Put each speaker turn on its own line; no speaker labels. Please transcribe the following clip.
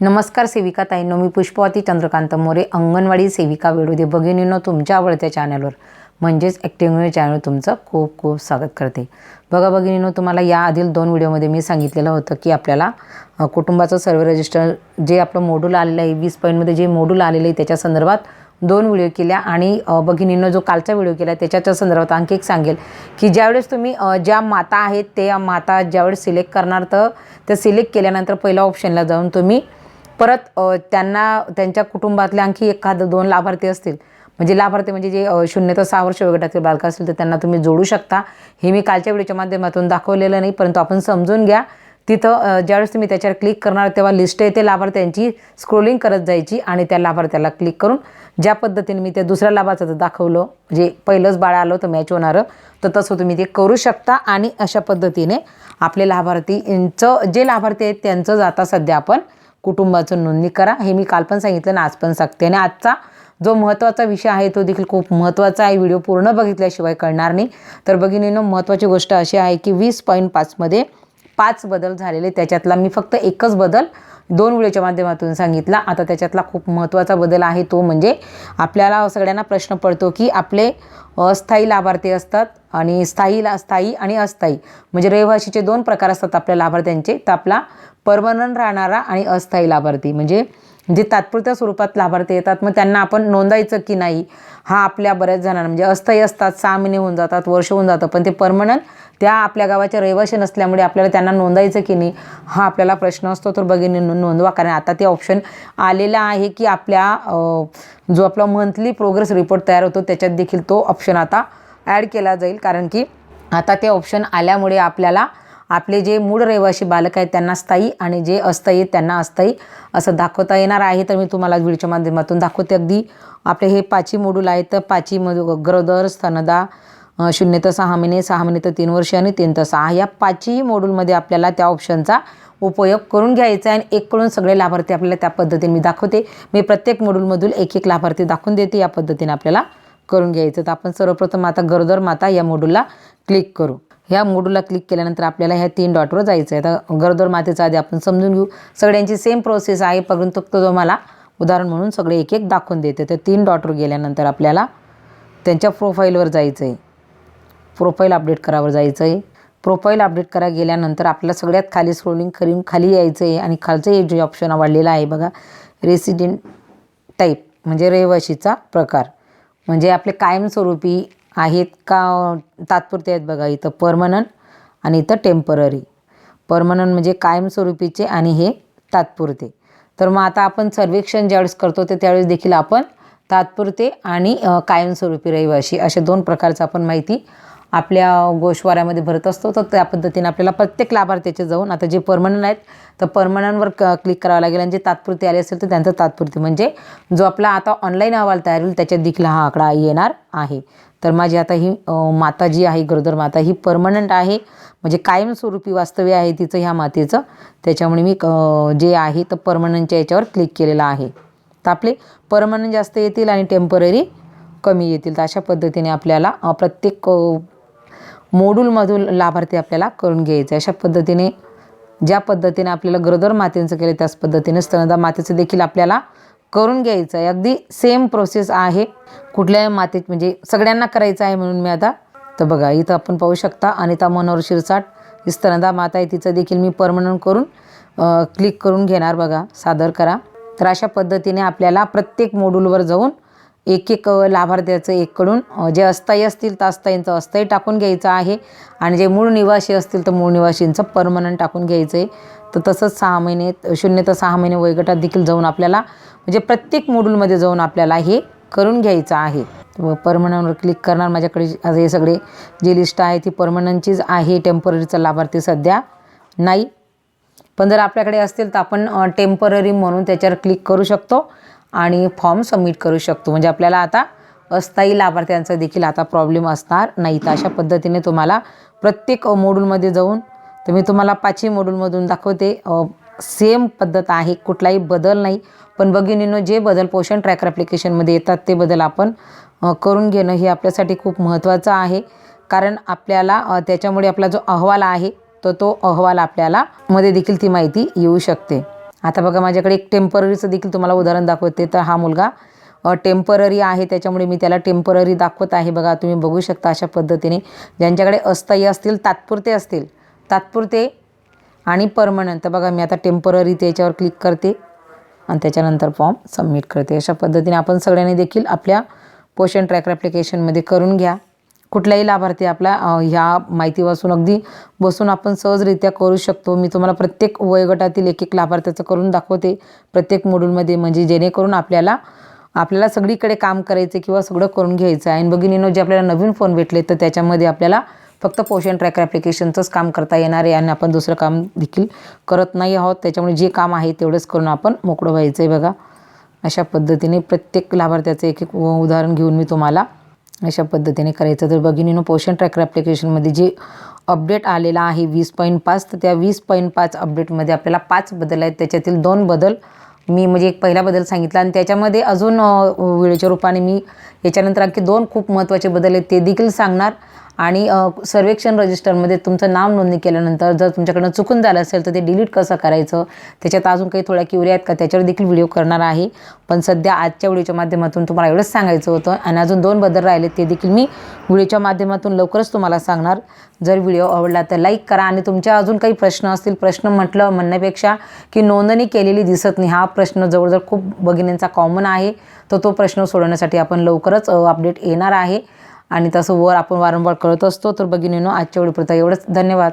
नमस्कार सेविका ताईंनो मी पुष्पवती चंद्रकांत मोरे अंगणवाडी सेविका वेळोदे भगिनींनो तुमच्या आवडत्या चॅनलवर म्हणजेच ॲक्टिव्ह चॅनल तुमचं खूप खूप स्वागत करते. बघा भगिनींनो तुम्हाला याआधील दोन व्हिडिओमध्ये मी सांगितलेलं होतं की आपल्याला कुटुंबाचं सर्व रजिस्टर जे आपलं मोडूल आलेलं आहे वीस पॉईंटमध्ये जे मोडूल आलेलं आहे त्याच्या संदर्भात दोन व्हिडिओ केल्या आणि अ, भगिनींनो जो कालचा व्हिडिओ केला त्याच्याच्या संदर्भात आणखी एक सांगेल की ज्यावेळेस तुम्ही ज्या माता आहेत त्या माता ज्यावेळेस सिलेक्ट करणार तर त्या सिलेक्ट केल्यानंतर पहिल्या ऑप्शनला जाऊन तुम्ही परत त्यांना त्यांच्या कुटुंबातले आणखी एखादं दोन लाभार्थी असतील. म्हणजे लाभार्थी म्हणजे जे शून्य तर सहा वर्ष वयोगटातील बालकं असतील तर त्यांना तुम्ही जोडू शकता. हे मी कालच्या व्हिडिओच्या माध्यमातून दाखवलेलं नाही परंतु आपण समजून घ्या. तिथं ज्यावेळेस तुम्ही त्याच्यावर क्लिक करणार तेव्हा लिस्ट येते लाभार्थ्यांची स्क्रोलिंग करत जायची आणि त्या लाभार्थ्याला क्लिक करून ज्या पद्धतीने मी त्या दुसऱ्या लाभाचं दाखवलं म्हणजे पहिलंच बाळ आलं होतं मॅच होणारं तर तसं तुम्ही ते करू शकता आणि अशा पद्धतीने आपले लाभार्थींचं जे लाभार्थी आहेत त्यांचं जाता सध्या आपण कुटुंबाचं नोंदणी करा. हे मी काल पण सांगितलं आणि आज पण सांगते. आणि आजचा जो महत्त्वाचा विषय आहे तो देखील खूप महत्त्वाचा आहे. व्हिडिओ पूर्ण बघितल्याशिवाय कळणार नाही. तर भगिनीनं महत्त्वाची गोष्ट अशी आहे की वीस पॉईंट पाचमध्ये पाच बदल झालेले त्याच्यातला मी फक्त एकच बदल दोन व्हिडिओच्या माध्यमातून सांगितला. आता त्याच्यातला खूप महत्त्वाचा बदल आहे तो म्हणजे आपल्याला सगळ्यांना प्रश्न पडतो की आपले अस्थायी लाभार्थी असतात आणि स्थायी ला स्थायी आणि अस्थायी. म्हणजे रहिवाशीचे दोन प्रकार असतात आपल्या लाभार्थ्यांचे. तर आपला परमनंट राहणारा आणि अस्थायी लाभार्थी. म्हणजे जे तात्पुरत्या स्वरूपात लाभार्थी येतात मग त्यांना आपण नोंदायचं की नाही हा आपल्या बऱ्याच जणांना म्हणजे अस्थायी असतात सहा महिने होऊन जातात वर्ष होऊन जातं पण ते परमनंट त्या आपल्या गावाच्या रहिवाशी नसल्यामुळे आपल्याला त्यांना नोंदायचं की नाही हा आपल्याला प्रश्न असतो. तर भगिनी नोंदवा. कारण आता ते ऑप्शन आलेलं आहे की आपल्या जो आपला मंथली प्रोग्रेस रिपोर्ट तयार होतो त्याच्यात देखील तो ऑप्शन आता ॲड केला जाईल. कारण की आता ते ऑप्शन आल्यामुळे आपल्याला आपले जे मूळ रहिवासी बालक आहेत त्यांना स्थायी आणि जे अस्थायी त्यांना अस्थायी असं दाखवता येणार आहे. तर मी तुम्हाला व्हिडिओच्या माध्यमातून दाखवते अगदी. आपले हे पाची मोडूल आहेत. तर पाचीमध्ये गरोदर स्तनदा शून्य तर सहा महिने सहा महिने तर तीन वर्ष आणि तीन तर सहा. या पाचही मॉड्यूलमध्ये आपल्याला त्या ऑप्शनचा उपयोग करून घ्यायचा आहे. आणि एक करून सगळे लाभार्थी आपल्याला त्या पद्धतीने मी दाखवते. मी प्रत्येक मॉड्यूलमधून एक एक लाभार्थी दाखवून देते. या पद्धतीने आपल्याला करून घ्यायचं. तर आपण सर्वप्रथम आता गरोदर माता या मॉड्यूलला क्लिक करू. ह्या मॉड्यूलला क्लिक केल्यानंतर आपल्याला ह्या तीन डॉटवर जायचं आहे. तर गरोदर मातेचा आधी आपण समजून घेऊ. सगळ्यांची सेम प्रोसेस आहे. परंतु तो तुम्हाला उदाहरण म्हणून सगळे एक एक दाखवून देते. तर तीन डॉटवर गेल्यानंतर आपल्याला त्यांच्या प्रोफाईलवर जायचं आहे. प्रोफाईल अपडेट करावर जायचं आहे प्रोफाईल अपडेट करा गेल्यानंतर आपल्याला सगळ्यात खाली स्क्रोलिंग करून खाली यायचं आहे आणि खालचं हे जे ऑप्शन आवडलेलं आहे बघा रेसिडेंट टाईप म्हणजे रहिवाशीचा प्रकार. म्हणजे आपले कायमस्वरूपी आहेत का तात्पुरते आहेत बघा इथं परमनंट आणि इथं टेंपररी परमनंट म्हणजे कायमस्वरूपीचे आणि हे तात्पुरते. तर मग आता आपण सर्वेक्षण ज्यावेळेस करतो ते त्यावेळेस देखील आपण तात्पुरते आणि कायमस्वरूपी रहिवाशी अशा दोन प्रकारचं आपण माहिती आपल्या गोशवाऱ्यामध्ये भरत असतो तर त्या पद्धतीने आपल्याला प्रत्येक लाभार्थ्याचे जाऊन आता जे परमनंट आहेत तर परमनंटवर क क्लिक करावं लागेल आणि जे तात्पुरते आले असेल तर त्यांचं तात्पुरते. म्हणजे जो आपला आता ऑनलाईन अहवाल तयार होईल त्याच्यात देखील हा आकडा येणार आहे. तर माझी आता ही माता जी आहे गरोदर माता ही परमनंट आहे. म्हणजे कायमस्वरूपी वास्तव्य आहे तिचं ह्या मातेचं. त्याच्यामुळे मी जे आहे तर परमनंटच्या याच्यावर क्लिक केलेलं आहे. तर आपले परमनंट जास्त येतील आणि टेंपररी कमी येतील. तर अशा पद्धतीने आपल्याला प्रत्येक मोडूलमधून लाभार्थी आपल्याला करून घ्यायचं. आहे अशा पद्धतीने ज्या पद्धतीने आपल्याला गरोदर मातेचं केलं त्याच पद्धतीने स्तनदा मातेचं देखील आपल्याला करून घ्यायचं आहे. अगदी सेम प्रोसेस आहे. कुठल्याही मातीत म्हणजे सगळ्यांना करायचं आहे म्हणून मी आता तर बघा इथं आपण पाहू शकता अनिता मनोहर शिरसाट ही स्तनदा माता आहे तिचं देखील मी परमनंट करून क्लिक करून घेणार बघा. सादर करा. तर अशा पद्धतीने आपल्याला प्रत्येक मोडूलवर जाऊन एक एक लाभार्थ्याचं एककडून जे अस्थायी असतील तर अस्थायींचं अस्थायी टाकून घ्यायचं आहे आणि जे मूळ निवासी असतील तर मूळ निवासींचं परमनंट टाकून घ्यायचं आहे तर तसंच सहा महिने शून्य तर सहा महिने वयोगटात देखील जाऊन आपल्याला म्हणजे प्रत्येक मॉड्यूलमध्ये जाऊन आपल्याला हे करून घ्यायचं आहे. व परमनंटवर क्लिक करणार माझ्याकडे हे सगळे जी लिस्ट आहे ती परमनंटचीच आहे टेम्पररीचा लाभार्थी सध्या नाही. पण जर आपल्याकडे असतील तर आपण टेंपररी म्हणून त्याच्यावर क्लिक करू शकतो. आणि फॉर्म सबमिट करू शकतो. म्हणजे आपल्याला आता अस्थायी लाभार्थ्यांचा देखील आता प्रॉब्लेम असणार नाही. तर अशा पद्धतीने तुम्हाला प्रत्येक मोडूलमध्ये जाऊन तर मी तुम्हाला पाचही मोडूलमधून दाखवते. सेम पद्धत आहे. कुठलाही बदल नाही. पण भगिनीनं जे बदल पोषण ट्रॅकर ॲप्लिकेशनमध्ये येतात ते बदल आपण करून घेणं हे आपल्यासाठी खूप महत्त्वाचं आहे. कारण आपल्याला त्याच्यामुळे आपला जो अहवाल आहे तर तो अहवाल आपल्याला मध्ये देखील ती माहिती येऊ शकते. आता बघा माझ्याकडे एक टेम्पररीचं देखील तुम्हाला उदाहरण दाखवते. तर हा मुलगा टेंपररी आहे त्याच्यामुळे मी त्याला टेंपररी दाखवत आहे. बघा तुम्ही बघू शकता अशा पद्धतीने. ज्यांच्याकडे अस्थायी असतील तात्पुरते असतील. तात्पुरते आणि परमनंत बघा मी आता टेंपररी त्याच्यावर क्लिक करते. आणि त्याच्यानंतर फॉर्म सबमिट करते. अशा पद्धतीने आपण सगळ्यांनी देखील आपल्या पोषण ट्रॅकर ॲप्लिकेशनमध्ये करून घ्या. कुठलाही लाभार्थी आपला ह्या माहितीपासून अगदी बसून आपण सहजरित्या करू शकतो. मी तुम्हाला प्रत्येक वयोगटातील एक एक लाभार्थ्याचं करून दाखवते. प्रत्येक मॉड्यूलमध्ये म्हणजे जेणेकरून आपल्याला आपल्याला सगळीकडे काम करायचं किंवा सगळं करून घ्यायचं आहे. आणि भगिनीनो जे आपल्याला नवीन फोन भेटले तर त्याच्यामध्ये आपल्याला फक्त पोषण ट्रॅकर ॲप्लिकेशनचंच काम करता येणार आहे आणि आपण दुसरं काम देखील करत नाही आहोत. त्याच्यामुळे जे काम आहे तेवढंच करून आपण मोकळं व्हायचं आहे बघा. अशा पद्धतीने प्रत्येक लाभार्थ्याचं एक एक उदाहरण घेऊन मी तुम्हाला अशा पद्धतीने करायचं. तर भगिनीनं पोषण ट्रॅकर ॲप्लिकेशनमध्ये जे अपडेट आलेला आहे वीस पॉईंट पाच तर त्या वीस पॉईंट पाच अपडेटमध्ये आपल्याला पाच बदल आहेत. त्याच्यातील दोन बदल मी म्हणजे एक पहिला बदल सांगितला आणि त्याच्यामध्ये अजून वेळेच्या रूपाने मी याच्यानंतर आणखी दोन खूप महत्त्वाचे बदल आहेत ते देखील सांगणार. आणि सर्वेक्षण रजिस्टरमध्ये तुमचं नाव नोंदणी केल्यानंतर जर तुमच्याकडनं चुकून झालं असेल तर ते डिलीट कसं करायचं? त्याच्यात अजून काही थोड्या क्युरी आहेत का? त्याच्यावर देखील व्हिडिओ करणार आहे. पण सध्या आजच्या व्हिडिओच्या माध्यमातून तुम्हाला एवढंच सांगायचं होतं आणि अजून दोन बदल राहिले ते देखील मी व्हिडिओच्या माध्यमातून लवकरच तुम्हाला सांगणार. जर व्हिडिओ आवडला तर लाईक करा आणि तुमच्या अजून काही प्रश्न असतील प्रश्न म्हटलं म्हणण्यापेक्षा की नोंदणी केलेली दिसत नाही हा प्रश्न जवळजवळ खूप भगिनींचा कॉमन आहे. तर तो प्रश्न सोडवण्यासाठी आपण लवकरच अपडेट येणार आहे. आणि तसं वर आपण वारंवार करत असतो. तर भगिनीनो आजच्या व्हिडिओपुरता एवढंच. धन्यवाद.